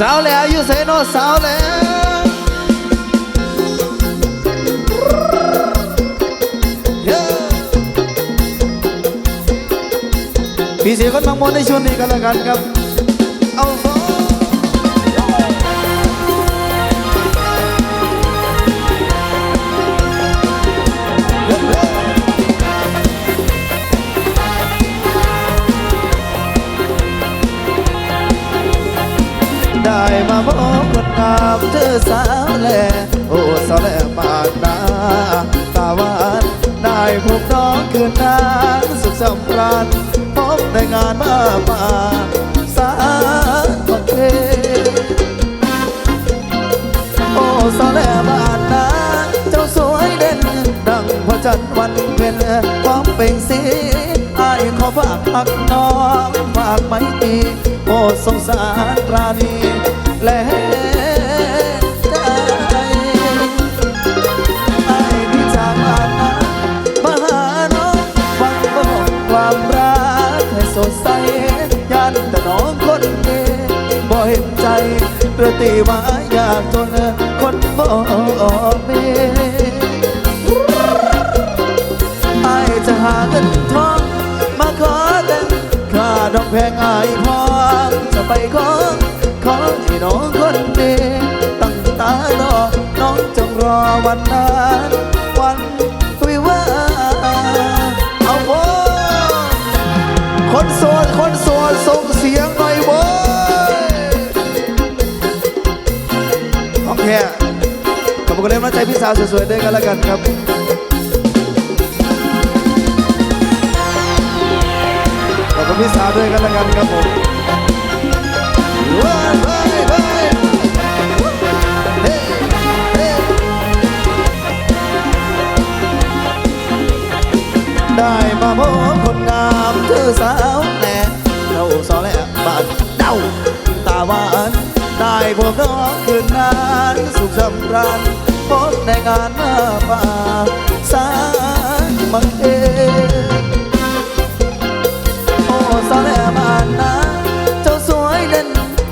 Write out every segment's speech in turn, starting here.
สาวแล้วอยู่เซโนสาวแล้วพี่เสียคนบางมนในช่วงนี้กันแล้วกันครับ ได้มาพบคนงามเธอสาวแลโอ้สาวแลปากนาตาหวานได้พบน้องคืนนางสุขสำราญพบในงานมาป่าสาบังเพโอ้สาวแลบานนาเจ้าสวยเด่น ดังพระจันทร์วันเพ็ญความเปล่งสีอายขอฝากพักน้องฝากไม่ตีโอ้สงสารปราณี และใจไอ้ที่จากบ้านนามาหาน้องหวังบอกความรักให้สดใสยันแต่น้องคนเดียวบ่เห็นใจเรือตีมาอยากจนคนบ่มีไอายจะหาเงินทองมาขอแต่งค่าดอกแพงไอายพอจะไปขอขอให้ น้องคนดีตั้งตารอ น้องจงรอวันนั้นวันวิวาเอาโว้คนโสดคนโสดส่งเสียงหน่อยโว้ยโอเคขอบคุณเล่นมาใจพี่สาวสวยๆด้วยกันแล้วกันครับขอบคุณพี่สาวด้วยกันแล้วกันครับผม ได้มาพบคนงามเธอสาวแน่เราสอและบาดเดาตาหวานได้พบน้องคืนนานสุขสำราญพบในงานมาป่าสายมังเอโอ้สาวแลบ้านนาเจ้าสวยเด่น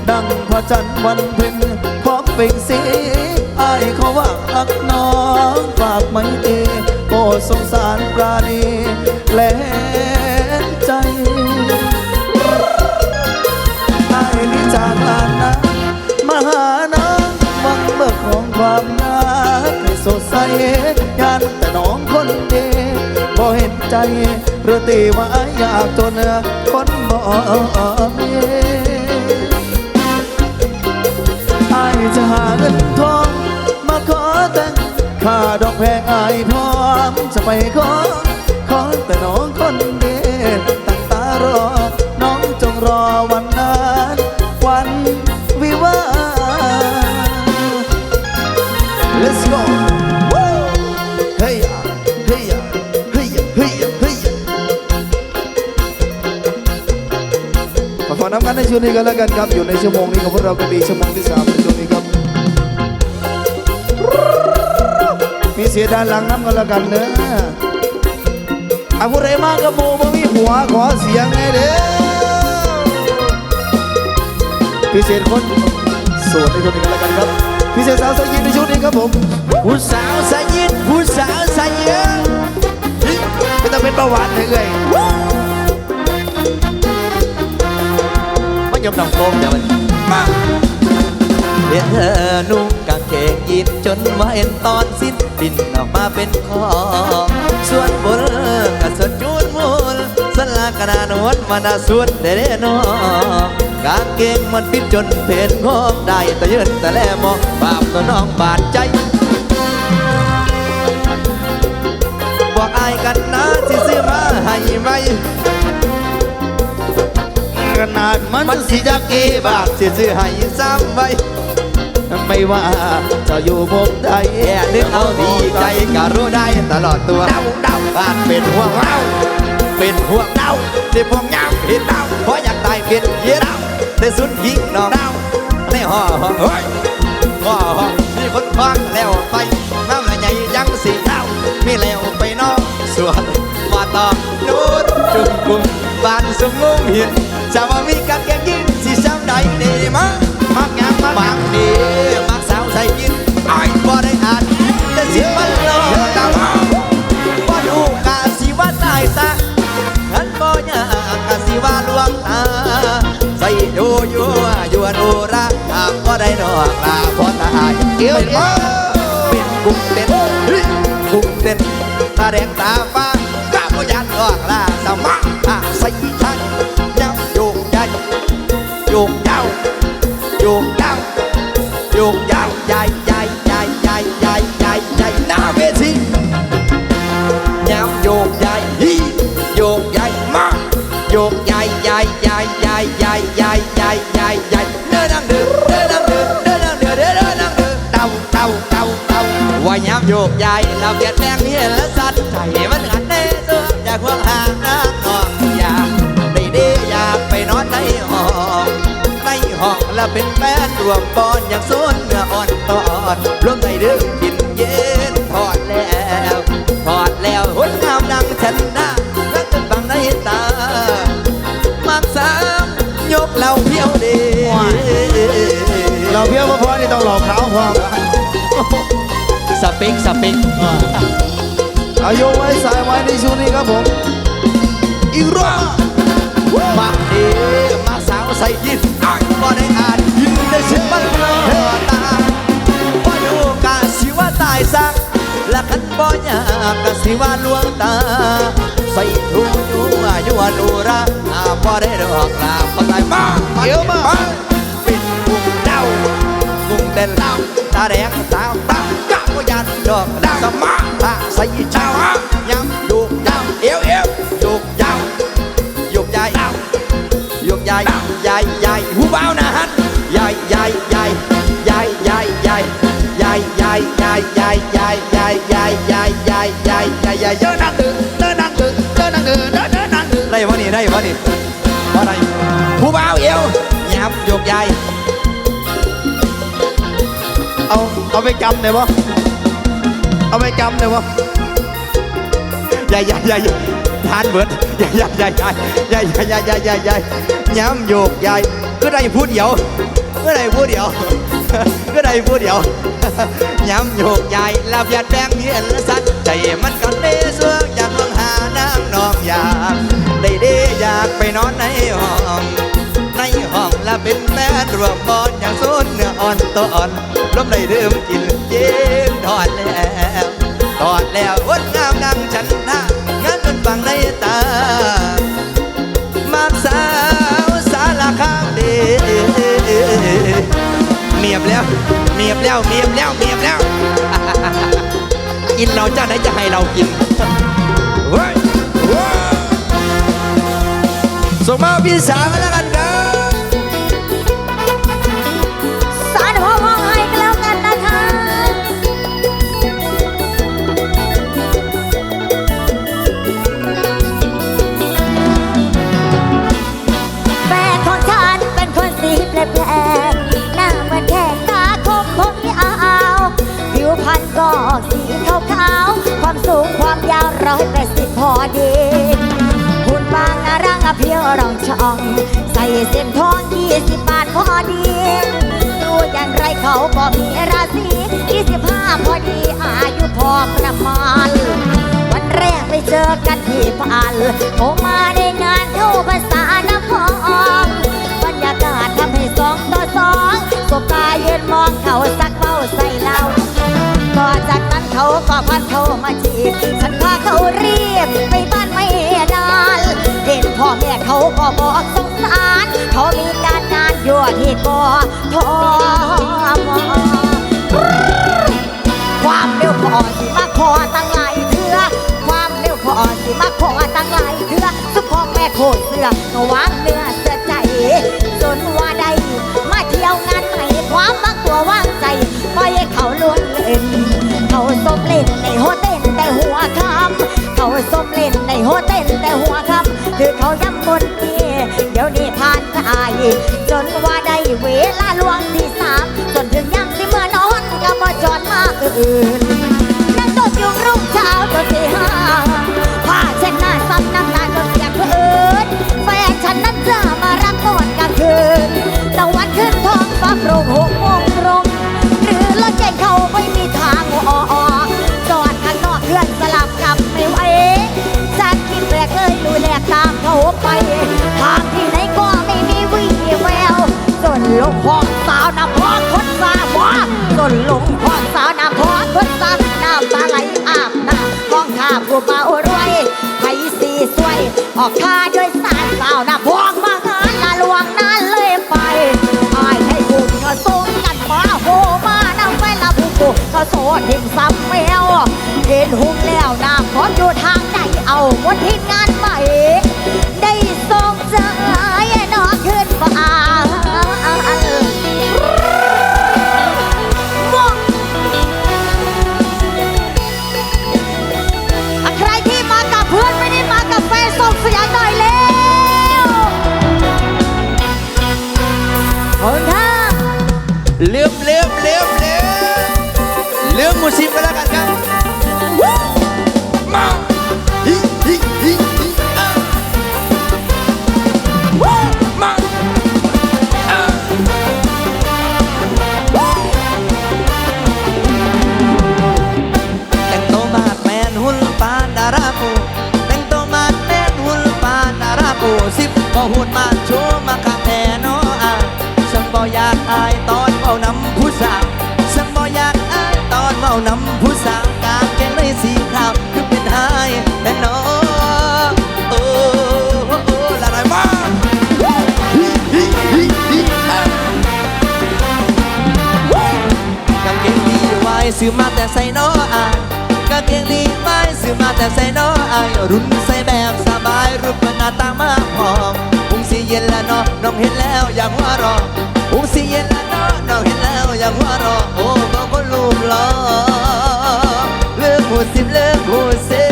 ดังพระจันทร์วันเพ็ญพร้อมเปล่งสีไอายเขาว่าอักน้องฝากไม่ตีโอ้ สงสารปราณีและใจไอายนี่จากบ้านนามาหาน้องหวังเบิกของความรักให้สดใสยันแต่น้องคนเดียวบ่เห็นใจเรือตีว่าอยากจนคนบ่มีอายจะหาเงินท ค่าดอกแพงอายพร้อมจะไปขอขอแต่น้องคนเดียวตั้งตารอ น้องจงรอวันนั้นวันวิวา Let's go Woo! เฮ้ยอะเฮ้ยอะเฮ้ยอะเฮ้ยอะเฮ้ยอะขอขอน้ำกันในช่วงนี้กันแล้วกันครับ อยู่ในชั่วโมงนี้ของพวกเราก็มีชั่วโมงที่สามในช่วง สียด้านหลังน้ำกันแล้วกันเนอะอาผู้ใดมากกับโมบ่มีหัวขอเสียงไงเด้อพิเศษคนโสดในช่วงนี้กันแล้วกันครับพิเศษสาวสายยินในช่วงนี้ครับผมผู้สาวสายยินผู้สาวสายยินไม่ต้องเป็นประวัติเลยมันยอมนำโกงเดี๋ยวมันมา เห็นเธอนุ่งกางเกงยีนจนว่าเห็นตอนสิ้นบินออกมาเป็นคอส่วนบนก็สดจูนมูลสลากระดานวนมานาสุดเด้เนอกางเกงมันปิดจนเพนงอกได้แต่ยืนแต่แลมองบาปตัวน้องบาดใจบอกอายกันนะที่ซื้อมาให้ไหมขนาดมันมันสิจักกี่บาทสิซื้อให้ซ้ำไว้ ไม่ว่าจะอยู่มุมใดนึกเอาดีใจก็รู้ได้ตลอดตัวเดาเดาบาดเป็นห่วงเราเป็นห่วงเดาที่พวกยามเห็นเดาเพราะอยากตายเป็นเยเดาแต่สุดยิงน้องเดาในห่อห้องเฮ้ยห่อห้องมีคนฟังแล้วไปน้ำใหญ่ยังสีเดามีแล้วไปน้อกสวนมาต่อนูดจุ่มกุมบ้านสมงุมหินจะว่ามีการแกงยิงสิซ้ำใดดีมั้ง ใส่โยโย่ยวนโอรักหากก็ได้นอกลาเพราะตายเกี่ยวเป็นเป็นกุ้งเต้นกุ้งเต้นตาแดงตาฟ้ากะบ่ยันดอกลาสมาอะใส่ฉันยับโยกใหญ่โยกยาโยกยาโยกยา โยกใหญ่เราเปลี่ยนแปลงเห็นและสัตว์ใจมันหันเด้ตัวอยากห่วงหางนางนองอยากได้ดีอยากไปนอนในห้องในห้องและเป็นแฟนรวมปอนอย่างสุนเนื้ออ่อนตอนรวมใจดื่มกินเย็นทอดแล้วทอดแล้วหุ่นงามดังฉันนะรักจนบังในตามักสามยกเหล่าเพียวดีเราเพียวมาพอนี่ต้องหลอกเขาพร้อ สเปกสเปกอายุไว้สายไว้ในช่วงนี้ครับผมอีกรอบมาดีมาสาวใส่ยินอ่านบ่ได้อ่านยินได้ชิมมันเลือตาบ่อยู่กะสิว่าตายสักและคันบ่อยากกะสิว่าลวงตา ใส่ทูอยู่อายุอนุรักษ์อาบ่ได้ดอกลาบ่ตายมาเดี๋ยวมาปิดกุ้งเด้ากุ้งเด่นเล่าตาแดงตาตากะบ่ยันดอกดาวสมาตา ใส่เจ้ายังอยู่ยาวเอวเอวอยู่ยาวยกใหญ่ยกใหญ่ใหญ่ใหญ่หูเบานะฮันใหญ่ใหญ่ใหญ่ใหญ่ใหญ่ใหญ่ใหญ่ใหญ่ใหญ่ใเยอะนักดื้อเดินนักดื้อเดินนักดื้อเดินเดินนักดื้อได้วะนี่ได้วะนี่ว่าไรหูเบาเอวยับยกใหญ่เอาเอาไปกำเอาไปกำได้ปะใหญ่ใหญ่ใหญ่ทานเบิดใหญ่ใหญ่ใหญ่ใหญ่ใหญ่ใหญ่ใหญ่ใหญ่ใหญ่ย้ำโยกใหญ่ก็ได้พูดเดียวก็ได้พูดเดียวก็ได้พูดเดียวย้ำโยกใหญ่ล้วเปลี่ยนแปลงเมียนและสัตว์ใจมันกันเด้สวงอยากลองหานางนองอยากได้เด้อยากไปนอนในห้องในห้องและเป็นแฟนรวมบอนอย่างสุนเนื้ออ่อนตอ่อนร่มได้ดื่มกินเย็นทอดแล้วทอดแล้วงดงามดังฉันนะงานจนฟังในตา มากสาวสารคามเดีเมียบแล้วเมียบแล้วเมียบแล้วเมียบแล้ว กินเราเจ้าไหนจะให้เรากินเฮ้ยเฮ้ยส่งมาพี่สาวมาแล้วกัน ใส่ส้นทองยี่สิบบาทพอดีดูอย่างไรเขาก็มีราศียี่สิบห้าพอดีอายุพอประมาณ วันแรกไปเจอกันที่พันโอมาในงานเข้าภาษานครบรรยากาศทำให้สองต่อสองสบตาเยืนมองเขาสักเบ้าใส่เราต่อจากนั้นเขาก็พันเข้ามาจีบฉันพาเขาเรียบไปบ้านไม่ โคตรเสือก็วางเนื้อเสือใจ จนว่าใดมาเที่ยวงานใหม่ความบางตัววางใจปล่อยให้เขาล้วนเล่น เขาสมเล่นในโฮเต้นแต่หัวคำเขาสมเล่นในโฮเต้นแต่หัวคำคือเขาย้ำบนเีเดี๋ยวนี้ผ่านไปจนว่าได้เวลาลวงที่สามจนถึงย่ำที่เมื่อนอนก็บ่จอดมาอื่น คนสาน้ำตาไหลอาบน้ำห้องข้าผู้เมารวยไผสีสวย ออกท่าด้วยสารสาวน้ำพองมางานละลวงนั้นเลยไปอายให้บุญก็ส่งกันมาโหมานำไปละผู้กูก็โสดทิ้งซ้ำแมวเห็นหุ่งแล้วน้ำขออยู่ทางไหนเอาวันที่งานใหม่ มลืมลืมลืมลืมมูสิบไปแล้วกันครับมาฮิฮิฮิฮิอะมาอะแต่งตัวมาแมนหุ่นปานดาราปูแต่งตัวมาแมนหุ่นปานดาราปูสิบก็หุ่นมาโชว์มาข้าแทนออะฉันบ่อยากอายต่อ ซื้อมาแต่ใส่น้ออายกางเกงลีไม้ซื้อมาแต่ใส่น้ออายรุ่นใส่แบบสบายรูปหน้าตามาพอมอุ้งสีเย็นแล้วน้อน้องเห็นแล้วอยากหัวรออุ้งสีเย็นแล้วน้อน้องเห็นแล้วอยากหัวรอโอ้บอกคนรูปหล่อเลือกหูสิบเลือกหูสิ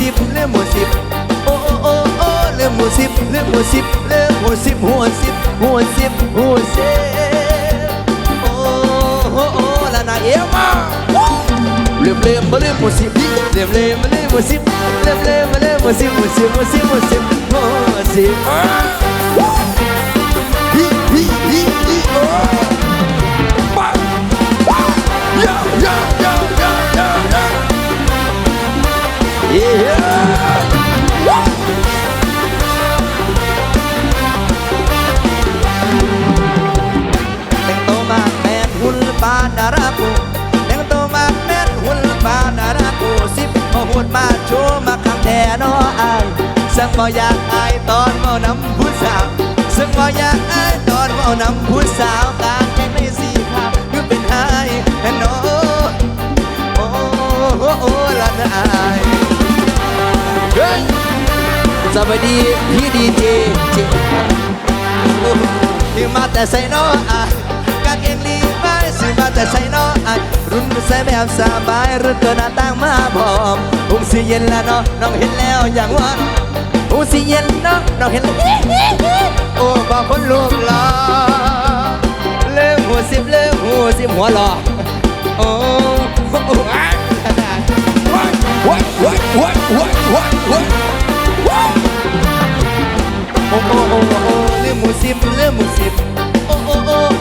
สิบเรื่อหมูสิบโอ้โอ้โอ้โอ้เรื่อหมูสิบเรื่อหมูสิบเรื่อหมูสิบหัวสิบหัวสิบหัวสิบโอ้โอ้โอ้ละนายเอวมาเลื่มเลื่มมาเรื่อหมูสิบเลื่มเลื่มมาเรื่อหมูสิบเลื่มเลื่มมาเรื่อหมูสิบหมูสิบหมูสิบหมูสิบหัวสิบ สังบ่อยากอายตอนเมานำผู้สาวสังบ่อยากอายตอนเมานำผู้สาวกางเกงในสีขาวคือเป็นไฮแอนโนอ้โอ้โอ้ละนายเฮ้ยสวัสดีพี่ดีเจเจโอ้ที่มาแต่ใส่น้ออายกางเกงลีไว้ซื้อมาแต่ใส่น้ออายรุ่นใส่แบบสบายรุ่นตัวหน้าต่างมาพร้อมองสีเย็นแล้วเนาะน้องเห็นแล้วอย่างว่า ผู้สิเย็นน้องน้องเห็นโอ้บ่าวคนลูกหล่อเลิกหูสิบเลิกหูสิบหัวหล่อโอ้ลืมหมูสิบลืมหมูสิบโอ้โอ้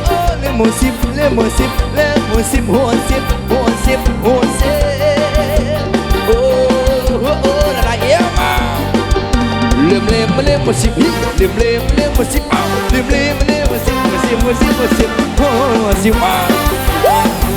โอ้ลืมหมูสิบลืมหมูสิบลืมหมูสิบหัวสิบหัวสิบหัวสิบ เลื่อมเล่มมาเลื่มมาสิบฮิเลื่อมเล่มมาเล่มมาสิบเอเลื่อมเล่มมาเลื่อมหมูสิบมาสิบมาสิบมาสิบหัวสิบมา